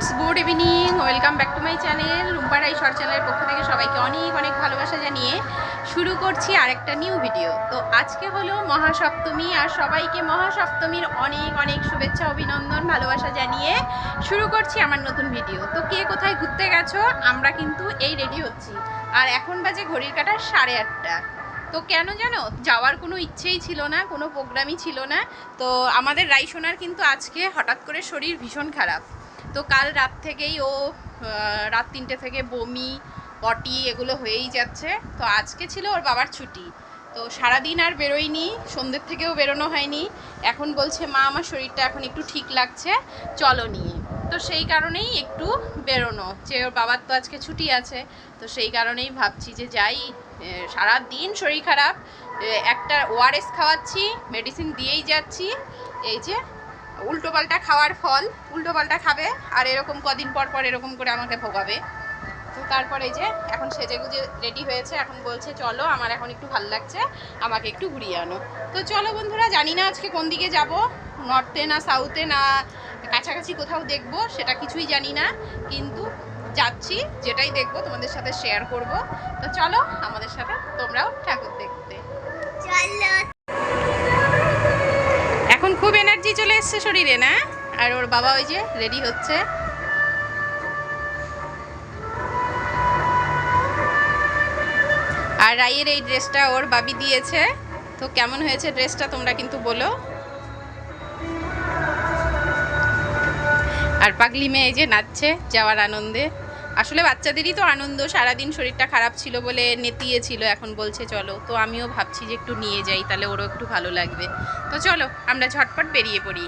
Friends good evening welcome back to my channel Rumparai short চ্যানেলের পক্ষ থেকে সবাইকে অনেক অনেক ভালোবাসা জানিয়ে শুরু করছি আরেকটা নিউ ভিডিও তো আজকে হলো মহাসপ্তমী আর সবাইকে মহাসপ্তমীর অনেক অনেক শুভেচ্ছা, অভিনন্দন, ভালোবাসা জানিয়ে শুরু করছি আমার নতুন ভিডিও তো কে কোথায় ঘুরতে গেছো? আমরা কিন্তু এই রেডি হচ্ছি। আর এখন বাজে ঘড়ির কাটা সাড়ে আটটা। তো কেন জানো? যাওয়ার কোনো ইচ্ছেই ছিল না, কোনো প্রোগ্রামই ছিল না। তো আমাদের রাইসোনার কিন্তু আজকে হঠাৎ করে শরীর ভীষণ খারাপ। তো কাল রাত থেকেই ও রাত তিনটে থেকে বমি, পটি এগুলো হয়েই যাচ্ছে। তো আজকে ছিল ওর বাবার ছুটি। তো সারাদিন আর বেরোয়নি, সন্ধ্যের থেকেও বেরোনো হয়নি। এখন বলছে, মা, আমার শরীরটা এখন একটু ঠিক লাগছে, চলো নিয়ে। তো সেই কারণেই একটু বেরোনো। যে ওর বাবার তো আজকে ছুটি আছে, তো সেই কারণেই ভাবছি যে যাই সারা দিন শরীর খারাপ একটা ওআরএস খাওয়াচ্ছি মেডিসিন দিয়েই যাচ্ছি। এই যে উল্টোপাল্টা খাওয়ার ফল উল্টোপাল্টা খাবে আর এরকম কদিন পর পর এরকম করে আমাকে ভোগাবে। তো তারপরে যে এখন সেজে গুজে রেডি হয়েছে, এখন বলছে, চলো, আমার এখন একটু ভালো লাগছে, আমাকে একটু ঘুরিয়ে আনো। তো চলো বন্ধুরা, জানি না আজকে কোন দিকে যাব নর্থে না সাউথে না কাছাকাছি কোথাও দেখব, সেটা কিছুই জানি না। কিন্তু যাচ্ছি, যেটাই দেখব, তোমাদের সাথে শেয়ার করব। তো চলো, আমাদের সাথে তোমরাও ঠাকুর দেখতে। চলো। এখন খুব এনার্জি চলে এসছে শরীরে, না? আর ওর বাবা ওই যে রেডি হচ্ছে। আর রাইয়ের এই ড্রেসটা ওর বাবি দিয়েছে। তো কেমন হয়েছে ড্রেসটা তোমরা কিন্তু বলো। আর পাগলি মেয়ে এই যে নাচছে যাওয়ার আনন্দে। আসলে বাচ্চাদেরই তো আনন্দ, সারাদিন শরীরটা খারাপ ছিল বলে নেতিয়েছিল এখন বলছে চলো। তো আমিও ভাবছি যে একটু নিয়ে যাই, তাহলে ওরও একটু ভালো লাগবে। তো চলো, আমরা ঝটপট বেরিয়ে পড়ি।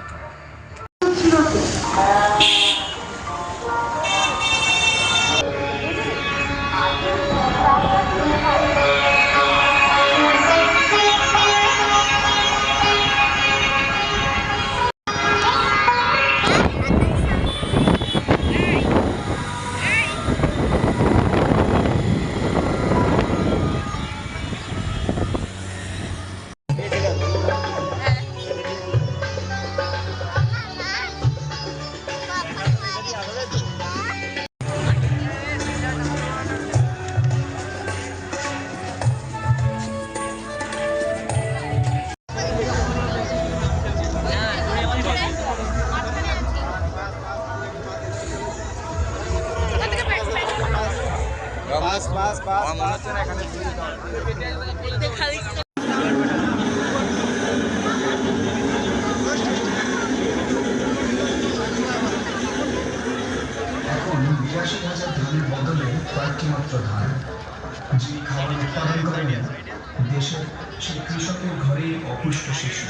বাস মনে হচ্ছে এখানে এখন বিরাশি হাজার ধানের বদলে কয়েকটি মাত্র ধান যে খাবার উৎপাদন করেন দেশের সেই কৃষকের ঘরে অপুষ্ট শিশু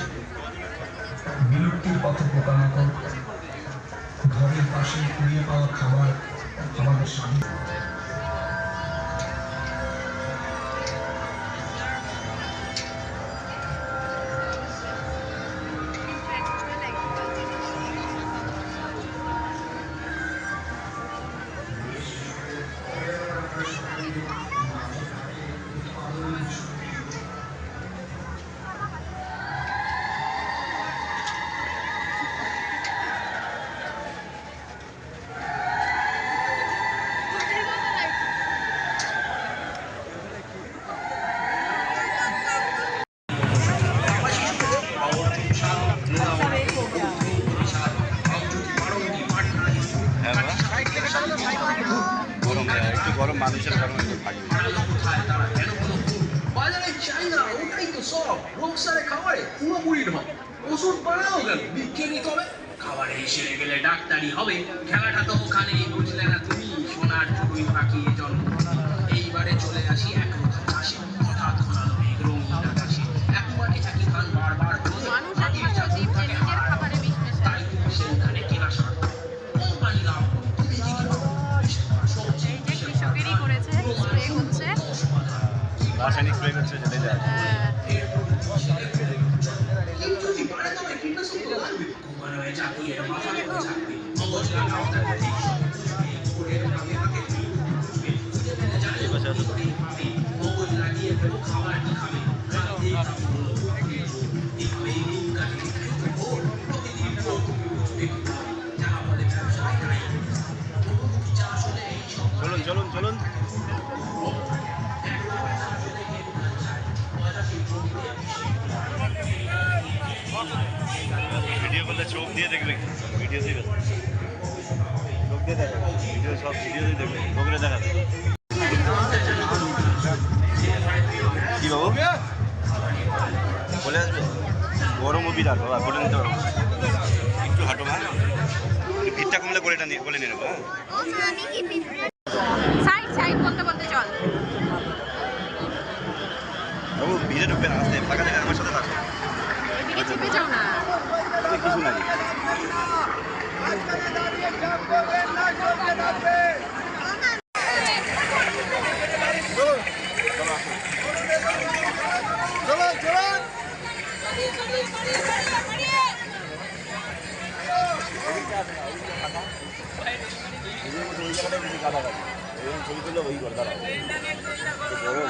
বিলুপ্তির পথে পোকামাকড় ঘরের পাশে কুড়িয়ে পাওয়া খাবার আমাদের স্বামী গরম মানুষের গরম ভাই। বাজারে চাই না ওটাই তো সব। খাবারে পুরোপুরি ঢপ ওষুধ বানাও খাবারে হিসেবে গেলে ডাক্তারি হবে। খেলাটা তো ওখানেই বুঝলে না তুমি, সোনার চুড়ি পাকিয়ে জন্ম। রাসায়নিক স্প্রে হচ্ছে যেতে যায় লাগবে হয়ে চাকরির মাথা চাকরি ভিডিও করলে চোখ দিয়ে দেখবে। ভিডিওতেই চোখ দিয়ে দেখবে। ভিডিও সব ভিডিওতেই দেখবে। চোখে দেখাবে কি বাবু? বলে আসবে? গরম বিরাট বাবা করে নিতে পারব। একটু হাঁটো মা ভিড়টা কমলে করে এটা নিয়ে বলে নিয়ে নেব হ্যাঁ। কাদা এই ছবি তুললে ওই করে দাঁড়াও গরম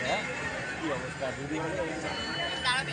হ্যাঁ কি অবস্থা দিদি দাঁড়াবে